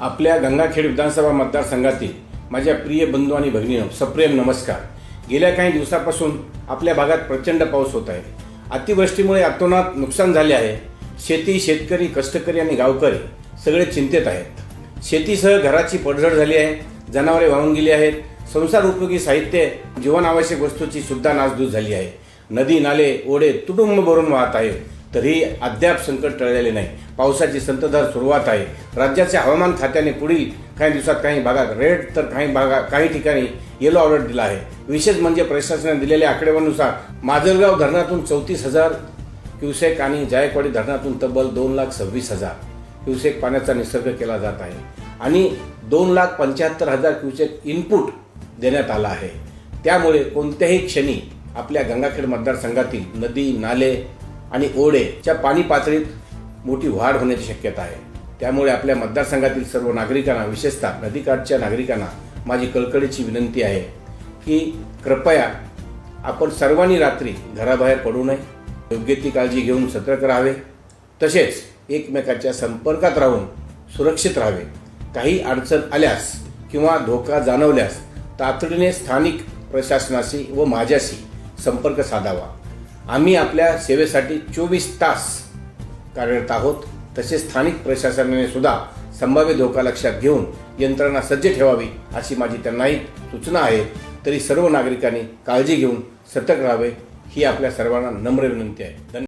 आपल्या गंगाखेड विधानसभा मतदारसंघातील माझ्या प्रिय बंधू आणि भगिनीनं सप्रेम नमस्कार. गेल्या काही दिवसापासून आपल्या भागात प्रचंड पाऊस होत आहे. अतिवृष्टीमुळे अतोनात नुकसान झाले आहे. शेती शेतकरी कष्टकरी आणि गावकरी सगळे चिंतेत आहेत. शेतीसह घराची पडझड झाली आहे. जनावरे वाहून गेली आहेत. संसार उपयोगी साहित्य जीवनावश्यक वस्तूची सुद्धा नासधूस झाली आहे. नदी नाले ओढे तुटुंब भरून वाहत आहे तरीही अद्याप संकट टळलेले नाही. पावसाची संतधार सुरुवात आहे. राज्याच्या हवामान खात्याने पुढील काही दिवसात काही भागात रेड तर काही भागा काही ठिकाणी येलो अलर्ट दिला आहे. विशेष म्हणजे प्रशासनाने दिलेल्या आकडेवारीनुसार माजलगाव धरणातून चौतीस हजार क्युसेक आणि जायकवाडी धरणातून तब्बल दोन लाख सव्वीस हजार क्युसेक पाण्याचा निसर्ग केला जात आहे आणि दोन लाख पंच्याहत्तर हजार क्युसेक इनपुट देण्यात आला आहे. त्यामुळे कोणत्याही क्षणी आपल्या गंगाखेड मतदारसंघातील नदी नाले आणि ओढेच्या पाणी पातळीत मोठी वाढ होण्याची शक्यता आहे. त्यामुळे आपल्या मतदारसंघातील सर्व नागरिकांना विशेषतः नदीकाठच्या नागरिकांना माझी कळकळीची विनंती आहे की कृपया आपण सर्वांनी रात्री घराबाहेर पडू नये योग्य ती काळजी घेऊन सतर्क राहावे तसेच एकमेकाच्या संपर्कात राहून सुरक्षित राहावे. काही अडचण आल्यास किंवा धोका जाणवल्यास तातडीने स्थानिक प्रशासनाशी व माझ्याशी संपर्क साधावा. आम्ही आपल्या सेवेसाठी चोवीस तास कार्यरत आहोत. तसेच स्थानिक प्रशासनाने सुद्धा संभाव्य धोका लक्षात घेऊन यंत्रणा सज्ज ठेवावी अशी माझी त्यांनाही सूचना आहे. तरी सर्व नागरिकांनी काळजी घेऊन सतर्क राहावे ही आपल्या सर्वांना नम्र विनंती आहे. धन्यवाद.